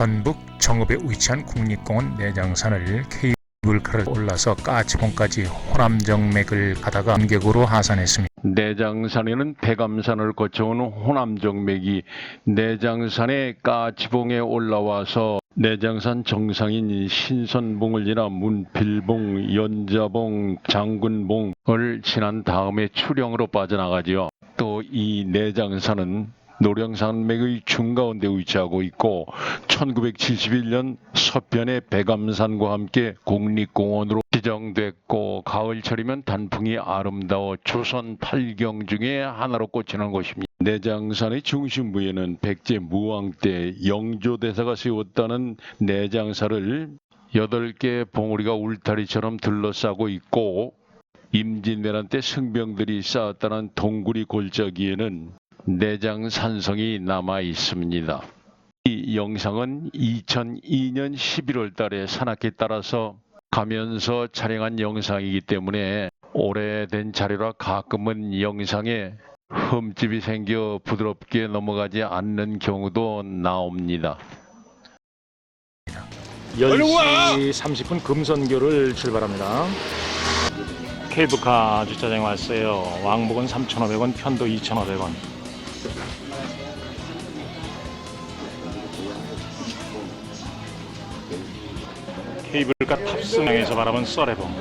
전북 정읍에 위치한 국립공원 내장산을 케이블카를 올라서 까치봉까지 호남정맥을 가다가 안격으로 하산했습니다. 내장산에는 백암산을 거쳐오는 호남정맥이 내장산의 까치봉에 올라와서 내장산 정상인 신선봉을 지나 문필봉, 연자봉, 장군봉을 지난 다음에 추령으로 빠져나가지요. 또 이 내장산은 노령산맥의 중가운데 위치하고 있고 1971년 서편의 백암산과 함께 국립공원으로 지정됐고 가을철이면 단풍이 아름다워 조선 팔경 중에 하나로 꼽히는 곳입니다. 내장산의 중심부에는 백제 무왕 때 영조대사가 세웠다는 내장사를 여덟 개 봉우리가 울타리처럼 둘러싸고 있고 임진왜란 때 승병들이 쌓았다는 동굴이 골짜기에는 내장 산성이 남아 있습니다. 이 영상은 2002년 11월 달에 산악회 따라서 가면서 촬영한 영상이기 때문에 오래된 자료라 가끔은 영상에 흠집이 생겨 부드럽게 넘어가지 않는 경우도 나옵니다. 10시 30분 금선교를 출발합니다. 케이블카 주차장에 왔어요. 왕복은 3,500원, 편도 2,500원. 케이블카 탑승장에서 바라본 딱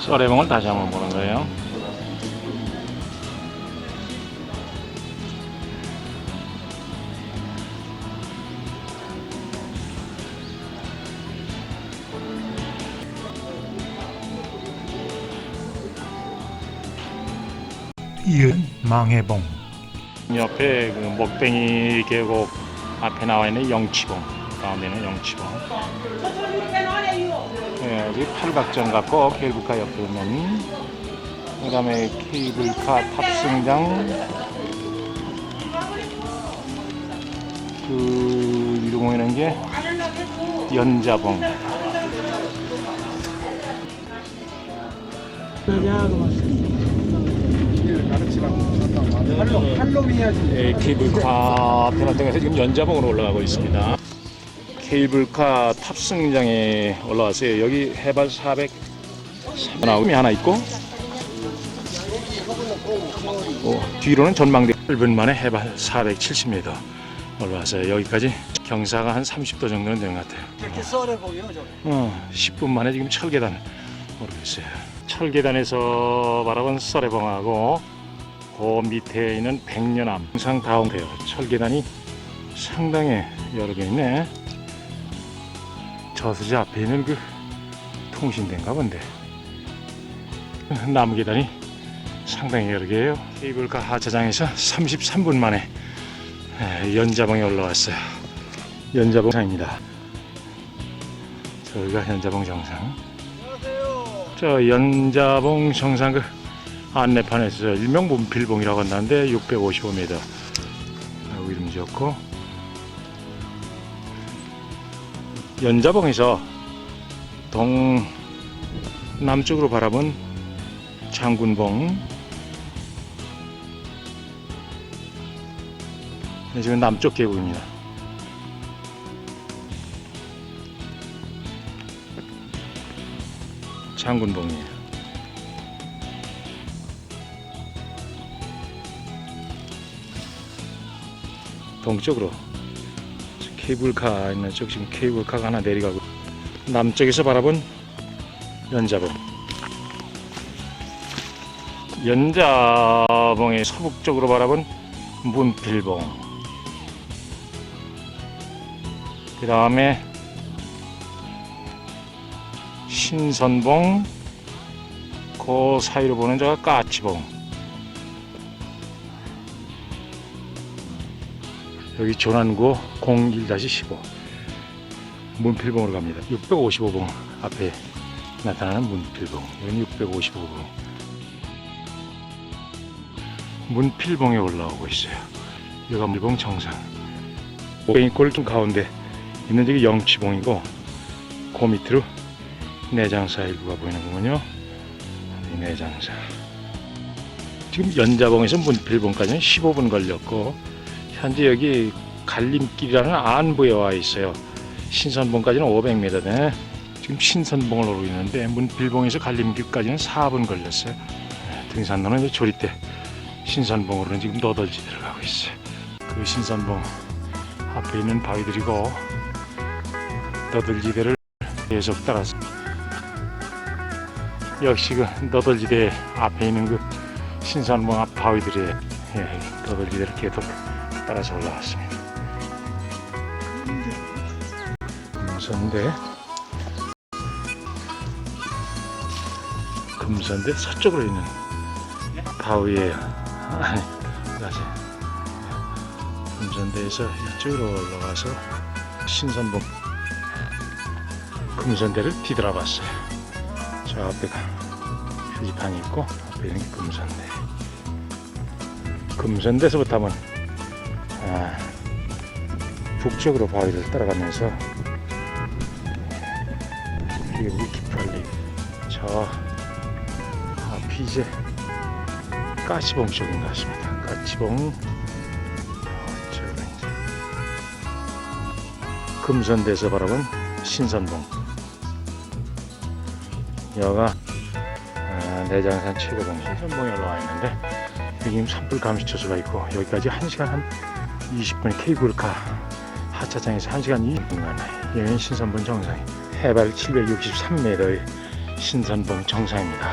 썰해봉을 다시 한번 보는 거예요. 이은 망해봉. 옆에 그 목뱅이 계곡 앞에 나와 있는 영치봉. 가운데는 영치봉. 예, 여기 팔각정 같고 케이블카 옆에 있는 그 다음에 케이블카 탑승장. 그 위로 보이는 게 연자봉 예, 케이블카 편한등에서 지금 연자봉으로 올라가고 있습니다. 케이블카 탑승장에 올라왔어요. 여기 해발 400 나움이 하나 있고 어, 뒤로는 전망대 1분 만에 해발 470m 올라왔어요. 여기까지 경사가 한 30도 정도는 되는 것 같아요. 이렇게 썰어 보이요 저. 어, 10분 만에 지금 철계단 오르겠어요. 철계단에서 바라본 썰해봉하고 그 밑에 있는 백년암 항상 다운돼요. 철계단이 상당히 여러 개 있네. 저수지 앞에 있는 그 통신대인가 본데 나무 계단이 상당히 여러 개예요. 케이블카 하차장에서 33분 만에 에, 연자봉에 올라왔어요. 연자봉 상입니다. 저기가 연자봉 정상. 저 연자봉 정상 그 안내판에서 일명 문필봉이라고 한다는데 655m. 라고 이름 지었고 연자봉에서 동 남쪽으로 바라본 장군봉. 네, 지금 남쪽 계곡입니다. 장군봉이에요. 동쪽으로. 케이블카 있는 쪽 지금 케이블카가 하나 내려가고. 남쪽에서 바라본 연자봉. 연자봉의 서북쪽으로 바라본 문필봉. 그 다음에 신선봉 그 사이로 보는 저가 까치봉 여기 조난구 01-15 문필봉으로 갑니다 655봉 앞에 나타나는 문필봉 여기는 655봉 문필봉에 올라오고 있어요. 여기가 물봉 정상. 오뱅이골 좀 가운데 있는 저기 영치봉이고 그 밑으로 내장사 일구가 보이는군요. 이 내장사. 지금 연자봉에서 문필봉까지는 15분 걸렸고 현재 여기 갈림길이라는 안부에 와 있어요. 신선봉까지는 500m네. 지금 신선봉을 오르고 있는데 문필봉에서 갈림길까지는 4분 걸렸어요. 네, 등산로는 이제 조리대 신선봉으로는 지금 너덜지 들어가고 있어요. 그 신선봉 앞에 있는 바위들이고 너덜지대를 계속 따라서 역시 그 너덜지대 앞에 있는 그 신선봉 앞 바위들의 예, 너덜지대를 계속 따라서 올라왔습니다. 금선대 금선대 서쪽으로 있는 바위에 아니 다시 금선대에서 이쪽으로 올라가서 신선봉 금선대를 뒤돌아봤어요. 저 앞에가 표지판이 있고 앞에 있는 게 금선대. 금선대에서부터 아, 북쪽으로 바위를 따라가면서 이게 위키팔리 저 앞이 이제 까치봉 쪽인 것 같습니다. 까치봉 이제. 금선대에서 바라본 신선봉. 여가 아, 내장산 최고봉. 신선봉에 올라와 있는데 여기 산불 감시초소가 있고 여기까지 1시간 한 20분 케이블카 하차장에서 1시간 20분 가나요. 여기는 신선봉 정상이 해발 763m의 신선봉 정상입니다.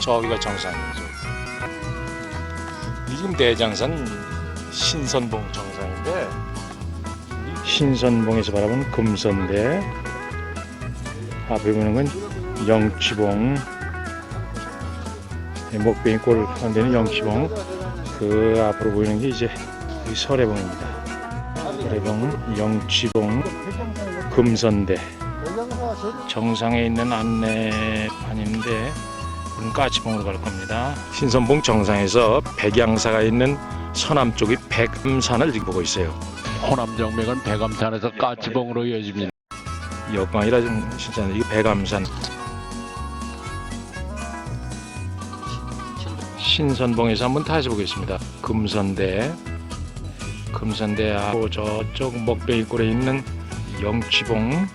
저기가 정상이죠. 이 지금 내장산 신선봉 정상인데 이 신선봉에서 바라본 금선대 앞에 보는 건 영치봉 이 목뱅이 골 가운데는 영치봉 그 앞으로 보이는 게 이제 이 설해봉입니다. 설해봉, 영치봉, 금선대 정상에 있는 안내판인데 우리는 까치봉으로 갈 겁니다. 신선봉 정상에서 백양사가 있는 서남 쪽이 백암산을 지금 보고 있어요. 호남정맥은 백암산에서 까치봉으로 이어집니다. 여광이라 좀 진짜 이게 백암산 신선봉에서 한번 타서 보겠습니다. 금선대 금선대하고 저쪽 먹배기골에 있는 영치봉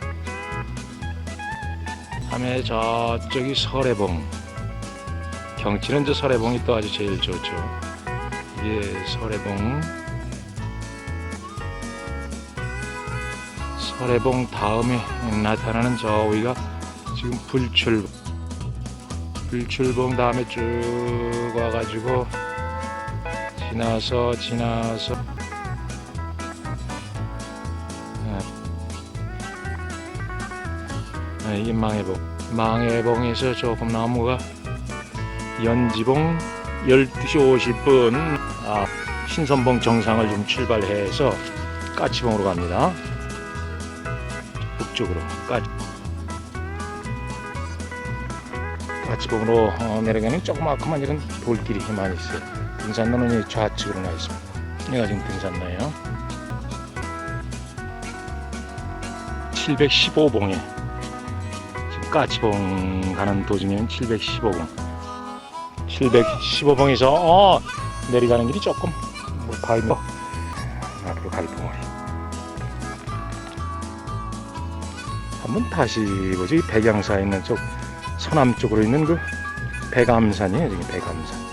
다음에 저쪽이 설해봉 경치는 저 설해봉이 또 아주 제일 좋죠. 이게 설해봉 설해봉 다음에 나타나는 저 위가 지금 불출 불출봉 다음에 쭉 와가지고 지나서 지나서. 아, 이게 망해봉. 망해봉에서 조금 나무가 연지봉 12시 50분. 아, 신선봉 정상을 좀 출발해서 까치봉으로 갑니다. 북쪽으로. 까치 까치봉으로 어, 내려가는 조그마한 이런 돌길이 많이 있어요. 등산로는 이 좌측으로 나 있습니다. 여기가 지금 등산로예요. 715봉에 지금 까치봉 가는 도중에는 715봉 715봉에서 어, 내려가는 길이 조금 뭐 바위 뭐 앞으로 갈 봉우리 한번 다시 뭐지 이 백양사 있는 쪽 서남 쪽으로 있는 그 백암산이에요 지금 백암산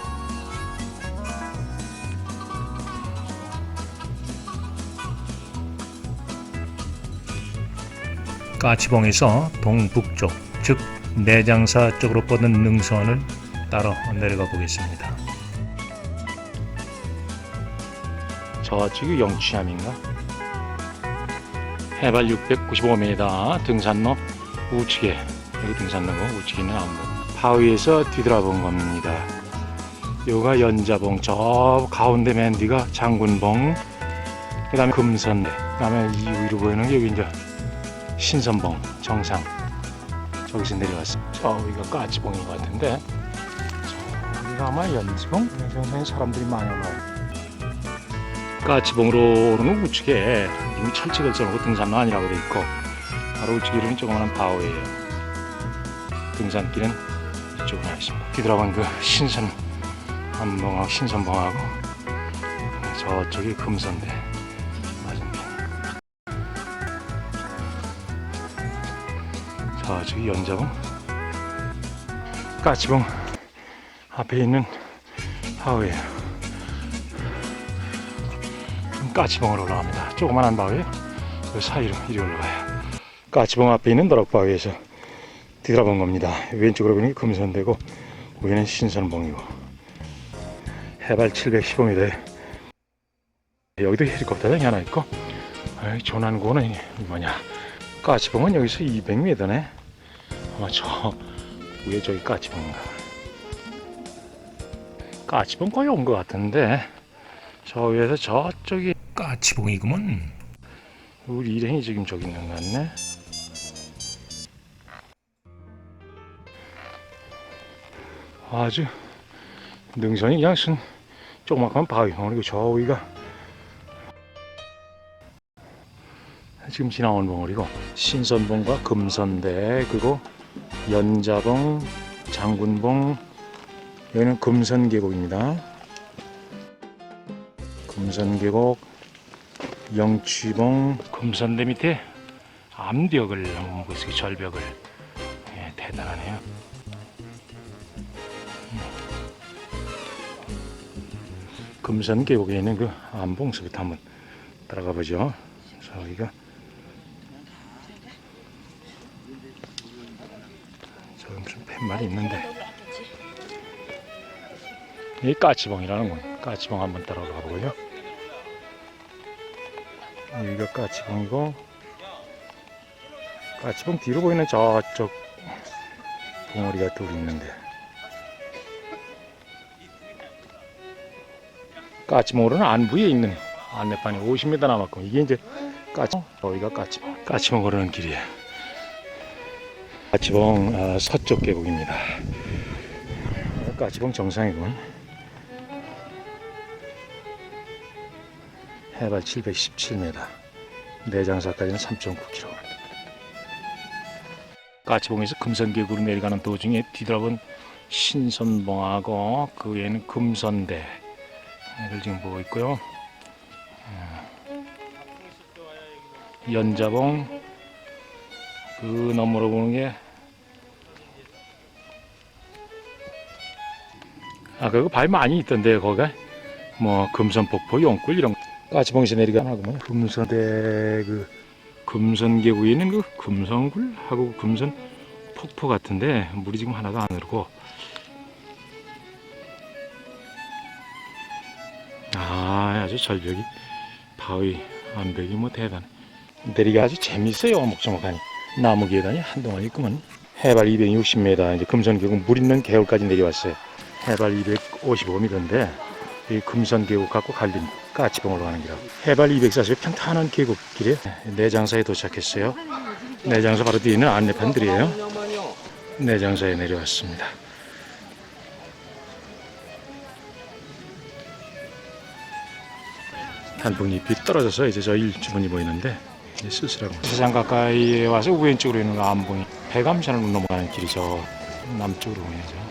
까치봉에서 동북쪽, 즉 내장사 쪽으로 뻗는 능선을 따라 내려가 보겠습니다. 저쪽이 영취함인가 해발 695m 등산로 우측에 여기 등산로고 우측에는 안보 바위에서 뒤돌아본 겁니다. 여기가 연자봉 저 가운데 맨 뒤가 장군봉 그 다음에 금선대 그 다음에 이 위로 보이는 게 여기 이제 신선봉 정상. 저기서 내려왔습니다 저 여기가 까치봉인 것 같은데. 여기가 아마 연지봉? 정도에 사람들이 많이 올라와요. 까치봉으로 오르는 우측에 이미 철책을 써놓고 등산로 아니라고 돼 있고 바로 우측에는 조그마한 바오예요. 등산길은 이쪽으로 나 있습니다. 뒤돌아본 그 신선 한봉하고 신선봉하고 저쪽이 금선대 맞은편. 저쪽이 연자봉 까치봉 앞에 있는 바위예요. 까치봉으로 올라갑니다. 조그만한 바위에 그 사이로 이리 올라가요. 까치봉 앞에 있는 너럭바위에서 뒤돌아본 겁니다. 왼쪽으로 보니 금선대고 위에는 신선봉이고. 해발 715m에. 여기도 헬리콥터장이 하나 있고. 아이, 조난고는 뭐냐. 까치봉은 여기서 200m네. 아마 저 위에 저기 까치봉인가. 까치봉 거의 온 것 같은데 저 위에서 저쪽이 까치봉이구먼. 우리 일행이 지금 저기 있는 것 같네 아주 능선이 그냥 순 조그맣한 바위 그리고 저 위가. 지금 지나온 봉우리고 신선봉과 금선대 그리고 연자봉 장군봉 여기는 금선계곡입니다. 금선계곡 영취봉. 금선대 밑에 암벽을 한번 보세요 절벽을. 예, 대단하네요 금선계곡에 있는 그 암봉수부터 한번 따라가 보죠. 저기가 저기 무슨 팻말이 있는데. 이 까치봉이라는 건 까치봉 한번 따라가 보고요. 여기가 까치봉이고 까치봉 뒤로 보이는 저쪽 봉우리가 둘 있는데 까치봉으로는 안부에 있는 안내판이 50m 남았고 이게 이제 까치 여기가 까치봉 까치봉 오르는 길이에요. 까치봉 아, 서쪽 계곡입니다. 까치봉 정상이군. 해발 717m 내장사까지는 3.9km 까치봉에서 금선계곡으로 내려가는 도중에 뒤돌아본 신선봉하고 그 외에는 금선대 를 지금 보고 있고요 어, 연자봉 그 너머로 보는 게 아, 그거 바위 많이 있던데, 거기가. 뭐, 금선폭포, 용굴, 이런 거. 까치봉에서 내리가 하고만 금선대, 그, 금선계구에 있는 그 금선굴하고 금선 폭포 같은데, 물이 지금 하나도 안 흐르고. 아, 아주 절벽이, 바위, 암벽이 뭐 대단해. 내리가 아주 재밌어요, 목적목하니. 나무 계단이 한동안 있구만. 해발 260m, 이제 금선계곡 물 있는 계곡까지 내려왔어요. 해발 255m인데 이 금선계곡 갖고 갈린 까치봉으로 가는 길하고 해발 240 평탄한 계곡길에 내장사에 도착했어요. 내장사 바로 뒤에 있는 안내판들이에요. 내장사에 내려왔습니다. 단풍잎이 떨어져서 이제 저 일주분이 보이는데 쓸쓸하고 세상 가까이에 와서 왼쪽으로 있는 거 안봉이 백암산을 넘어가는 길이 저 남쪽으로 보이죠.